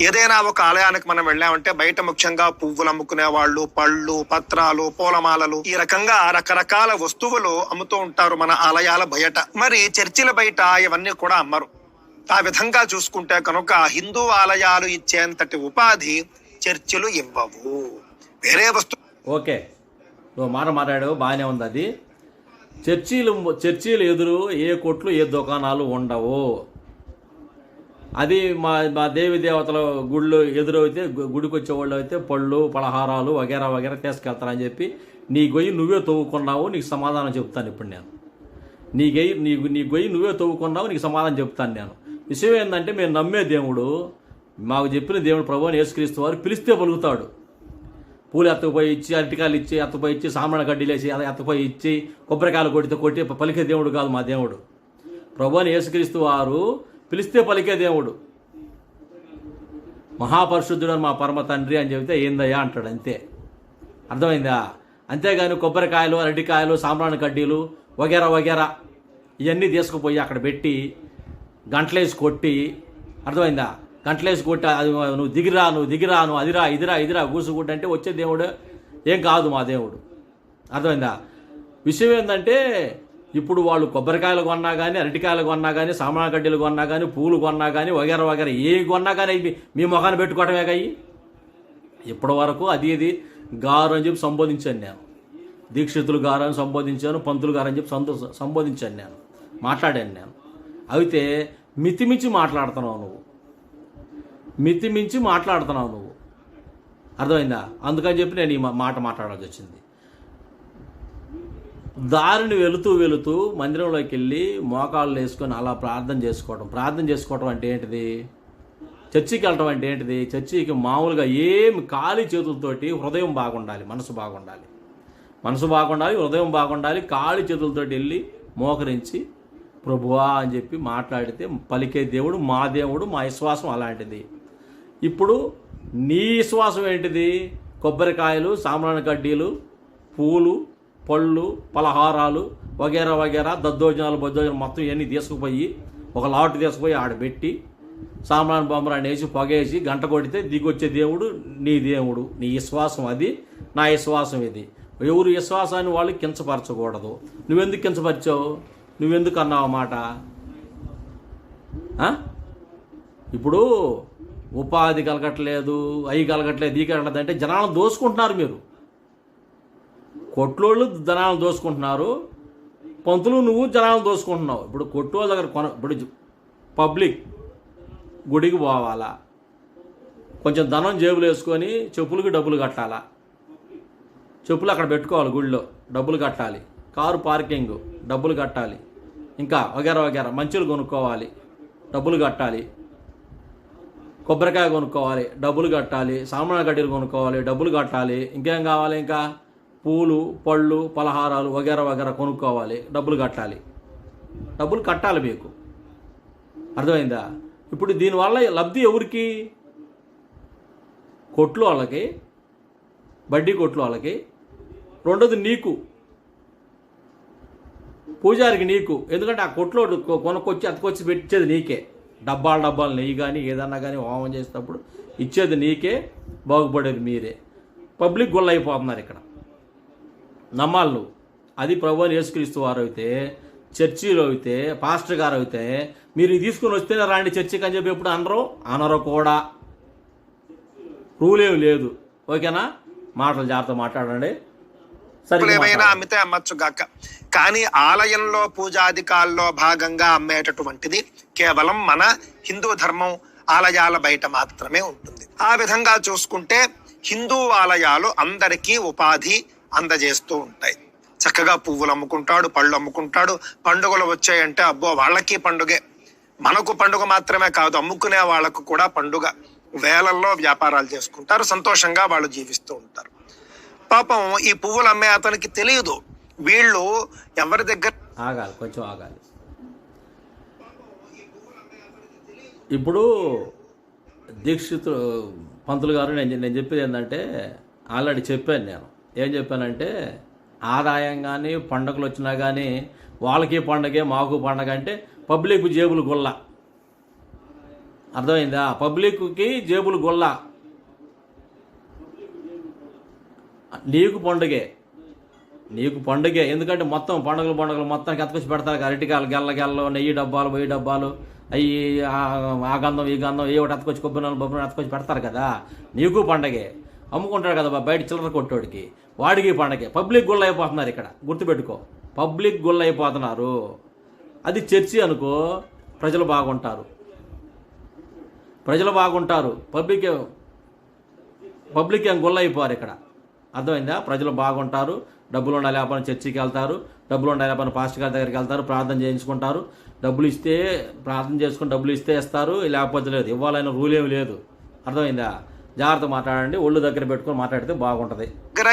ఏదైనా ఒక ఆలయానికి మనం వెళ్ళామంటే బయట ముఖ్యంగా పువ్వులు అమ్ముకునే వాళ్ళు పళ్ళు పత్రాలు పూలమాలలు ఈ రకంగా రకరకాల వస్తువులు అమ్ముతూ ఉంటారు మన ఆలయాల బయట. మరి చర్చిల బయట ఇవన్నీ కూడా అమ్మరు. ఆ విధంగా చూసుకుంటే కనుక హిందూ ఆలయాలు ఇచ్చేంతటి ఉపాధి చర్చిలు ఇవ్వవు. వేరే వస్తు ఓకే. నువ్వు మాట మాట్లాడావు బాగానే ఉంది అది. చర్చీలు చర్చీలు ఎదురు ఏ కొట్లు ఏ దుకాణాలు ఉండవు. అది మా మా దేవి దేవతల గుళ్ళు ఎదురైతే గుడికి వచ్చేవాళ్ళు అయితే పళ్ళు పలహారాలు వగేరా వగేరా తీసుకెళ్తారని చెప్పి నీ గొయ్యి నువ్వే తవ్వుకున్నావు నీకు సమాధానం చెప్తాను ఇప్పుడు నేను. నీ గొయ్యి నీ నీ గొయ్యి నువ్వే తవ్వుకున్నావు నీకు సమాధానం చెప్తాను నేను. విషయం ఏంటంటే మేము నమ్మే దేవుడు మాకు చెప్పిన దేవుడు ప్రభు అని యేసుక్రీస్తు వారు పిలిస్తే పలుకుతాడు. పూలు ఎత్తకపోయి ఇచ్చి అరటికాయలు ఇచ్చి ఎత్తపోయి ఇచ్చి సాంబ్రాణ గడ్డీలేసి అది ఎత్తపోయి ఇచ్చి కొబ్బరికాయలు కొడితే కొట్టి పలికే దేవుడు కాదు మా దేవుడు. ప్రభు అని యేసుక్రీస్తు వారు పిలిస్తే పలికే దేవుడు. మహాపరిశుద్ధుడు అని మా పరమ తండ్రి అని చెబితే ఏందయ్యా అంటాడు అంతే. అర్థమైందా? అంతేగాని కొబ్బరికాయలు అరటికాయలు సాంబ్రాణ కడ్డీలు వగేరా వగేరా ఇవన్నీ తీసుకుపోయి అక్కడ పెట్టి గంటలేసి కొట్టి అర్థమైందా? గంటలేసి కొట్టి అది నువ్వు దిగిరా నువ్వు దిగిరా నువ్వు అదిరా ఇదిరా ఇదిరా కూసుకుంటే అంటే వచ్చే దేవుడు ఏం కాదు మా దేవుడు. అర్థమైందా? విషయం ఏంటంటే ఇప్పుడు వాళ్ళు కొబ్బరికాయలు కొన్నా కానీ అరటికాయలు కొన్నా కానీ సామాన కడ్డీలు కొన్నా కానీ పూలు కొన్నా కానీ వగేర వగేర ఏ కొన్నా కానీ మీ మొఖాన్ని పెట్టుకోవటమే కాయి ఇప్పటి వరకు అది ఇది గారు అని చెప్పి సంబోధించాను నేను. దీక్షితులు గారు అని సంబోధించాను పంతులు గారు అని చెప్పి సంతో సంబోధించాను నేను. మాట్లాడాను నేను. అయితే మితిమించి మాట్లాడుతున్నావు నువ్వు. మితిమించి మాట్లాడుతున్నావు నువ్వు. అర్థమైందా? అందుకని చెప్పి నేను ఈ మా- మాట మాట్లాడాల్సి వచ్చింది. దారిని వెళుతూ వెళుతూ మందిరంలోకి వెళ్ళి మోకాళ్ళు వేసుకొని అలా ప్రార్థన చేసుకోవడం ప్రార్థన చేసుకోవడం అంటే ఏంటిది? చర్చికి వెళ్ళటం అంటే ఏంటిది? చర్చికి మామూలుగా ఏమి ఖాళీ చేతులతోటి హృదయం బాగుండాలి మనసు బాగుండాలి. మనసు బాగుండాలి హృదయం బాగుండాలి ఖాళీ చేతులతోటి వెళ్ళి మోకరించి ప్రభువా అని చెప్పి మాట్లాడితే పలికే దేవుడు మా దేవుడు మా విశ్వాసం అలాంటిది. ఇప్పుడు నీ విశ్వాసం ఏంటిది? కొబ్బరికాయలు సాంబ్రాణ కడ్డీలు పూలు పళ్ళు పలహారాలు వగేరా వగేరా దద్దోజనాలు బద్దోజనాలు మొత్తం ఇవన్నీ తీసుకుపోయి ఒక లాటు తీసుకుపోయి ఆడబెట్టి సాంబ్రాన్ బొమ్మరాన్ని వేసి పొగేసి గంట కొడితే దిగొచ్చే దేవుడు నీ దేవుడు నీ విశ్వాసం అది నా విశ్వాసం ఇది. ఎవరు విశ్వాసాన్ని వాళ్ళు కించపరచకూడదు. నువ్వెందుకు కించపరిచావు? నువ్వెందుకు అన్నావు మాట? ఇప్పుడు ఉపాధి కలగట్లేదు అయి కలగట్లేదు ఈ కలగట్లేదు అంటే జనాలను దోసుకుంటున్నారు మీరు. కొట్లోళ్ళు జనాలను దోసుకుంటున్నారు పంతులు నువ్వు జనాలను దోసుకుంటున్నావు. ఇప్పుడు కొట్టోళ్ళ దగ్గర కొన ఇప్పుడు పబ్లిక్ గుడికి పోవాలా? కొంచెం ధనం జేబులు వేసుకొని చెప్పులకి డబ్బులు కట్టాలా? చెప్పులు అక్కడ పెట్టుకోవాలి గుడిలో డబ్బులు కట్టాలి. కారు పార్కింగ్ డబ్బులు కట్టాలి. ఇంకా వగేరా వగేరా మంచులు కొనుక్కోవాలి డబ్బులు కట్టాలి. కొబ్బరికాయ కొనుక్కోవాలి డబ్బులు కట్టాలి. సామాన్ గడ్డీలు కొనుక్కోవాలి డబ్బులు కట్టాలి. ఇంకేం కావాలి ఇంకా? పూలు పళ్ళు పలహారాలు వగేరా వగేరా కొనుక్కోవాలి డబ్బులు కట్టాలి. డబ్బులు కట్టాలి మీకు. అర్థమైందా? ఇప్పుడు దీనివల్ల లబ్ధి ఎవరికి? కొట్లు వాళ్ళకి బడ్డీ కొట్లు వాళ్ళకి. రెండోది నీకు. పూజారికి నీకు. ఎందుకంటే ఆ కొట్లో కొనుక్కొచ్చి అతకొచ్చి పెట్టేది నీకే. డబ్బాలు డబ్బాలు నెయ్యి కానీ ఏదన్నా కానీ హోమం చేసేటప్పుడు ఇచ్చేది నీకే బాగుపడేది మీరే. పబ్లిక్ గొల్ల అయిపోతున్నారు ఇక్కడ. నమ్మాలి నువ్వు అది ప్రభు అని యేసుక్రీస్తు వారు అయితే చర్చిలో అయితే పాస్టర్ గారు అయితే మీరు తీసుకుని వస్తేనే రాండి చర్చికి అని చెప్పి ఎప్పుడు అనరు? అనరు కూడా. రూల్ ఏమి లేదు. ఓకేనా? మాటలు జాగ్రత్త మాట్లాడండి. సరే ఏమైనా అమ్మితే అమ్మచ్చు గాక. కానీ ఆలయంలో పూజాధికాల్లో భాగంగా అమ్మేటటువంటిది కేవలం మన హిందూ ధర్మం ఆలయాల బయట మాత్రమే ఉంటుంది. ఆ విధంగా చూసుకుంటే హిందూ ఆలయాలు అందరికీ ఉపాధి అందజేస్తూ ఉంటాయి. చక్కగా పువ్వులు అమ్ముకుంటాడు పళ్ళు అమ్ముకుంటాడు. పండుగలు వచ్చాయంటే అబ్బో వాళ్ళకి పండుగే. మనకు పండుగ మాత్రమే కాదు అమ్ముకునే వాళ్ళకు కూడా పండుగ. వేలల్లో వ్యాపారాలు చేసుకుంటారు సంతోషంగా వాళ్ళు జీవిస్తూ ఉంటారు. పాపం ఈ పువ్వులు అమ్మే అతనికి తెలియదు. వీళ్ళు ఎవరి దగ్గర ఆగాలి కొంచెం ఆగాలి. ఇప్పుడు దీక్షితు పంతులు గారు నేను నేను చెప్పేది ఏంటంటే ఆల్రెడీ చెప్పాను నేను. ఏం చెప్పానంటే ఆదాయం కానీ పండగలు వచ్చినా కానీ వాళ్ళకి పండగే మాకు పండగ అంటే పబ్లిక్ జేబులు గుల్ల. అర్థమైందా? పబ్లిక్కి జేబులు గొల్ల. నీకు పండుగే. నీకు పండుగే. ఎందుకంటే మొత్తం పండుగలు పండుగలు మొత్తం ఎతకొచ్చి పెడతారు అరటికాయలు గెల్ల గెల్లలో నెయ్యి డబ్బాలు వెయ్యి డబ్బాలు అవి ఆ గంధం ఈ గంధం ఏ ఒకటి ఎతకొచ్చి కొబ్బరి నూనె బొబ్బరి నూనె పెడతారు కదా. నీకు పండగే. అమ్ముకుంటాడు కదా బా- బయట చిల్లర కొట్టోడికి. వాడికి పండగే. పబ్లిక్ గుళ్ళు అయిపోతున్నారు ఇక్కడ. గుర్తుపెట్టుకో. పబ్లిక్ గుళ్ళు అయిపోతున్నారు. అది చర్చి అనుకో ప్రజలు బాగుంటారు. ప్రజలు బాగుంటారు. పబ్లిక్ పబ్లిక్ ఏం గుళ్ళు అయిపోరు ఇక్కడ. అర్థమైందా? ప్రజలు బాగుంటారు. డబ్బులు ఉండాలి లేకపోతే చర్చికి వెళ్తారు. డబ్బులు ఉండాలి లేకపోతే పాస్టర్ గారి దగ్గరికి వెళ్తారు. ప్రార్థన చేయించుకుంటారు. డబ్బులు ఇస్తే ప్రార్థన చేసుకుని డబ్బులు ఇస్తే ఇస్తారు. లేకపోతే లేదు. ఇవ్వాలనే రూల్ ఏమి లేదు. అర్థమైందా? జాగ్రత్త మాట్లాడండి ఒళ్ళు దగ్గర పెట్టుకొని మాట్లాడితే బాగుంటుంది.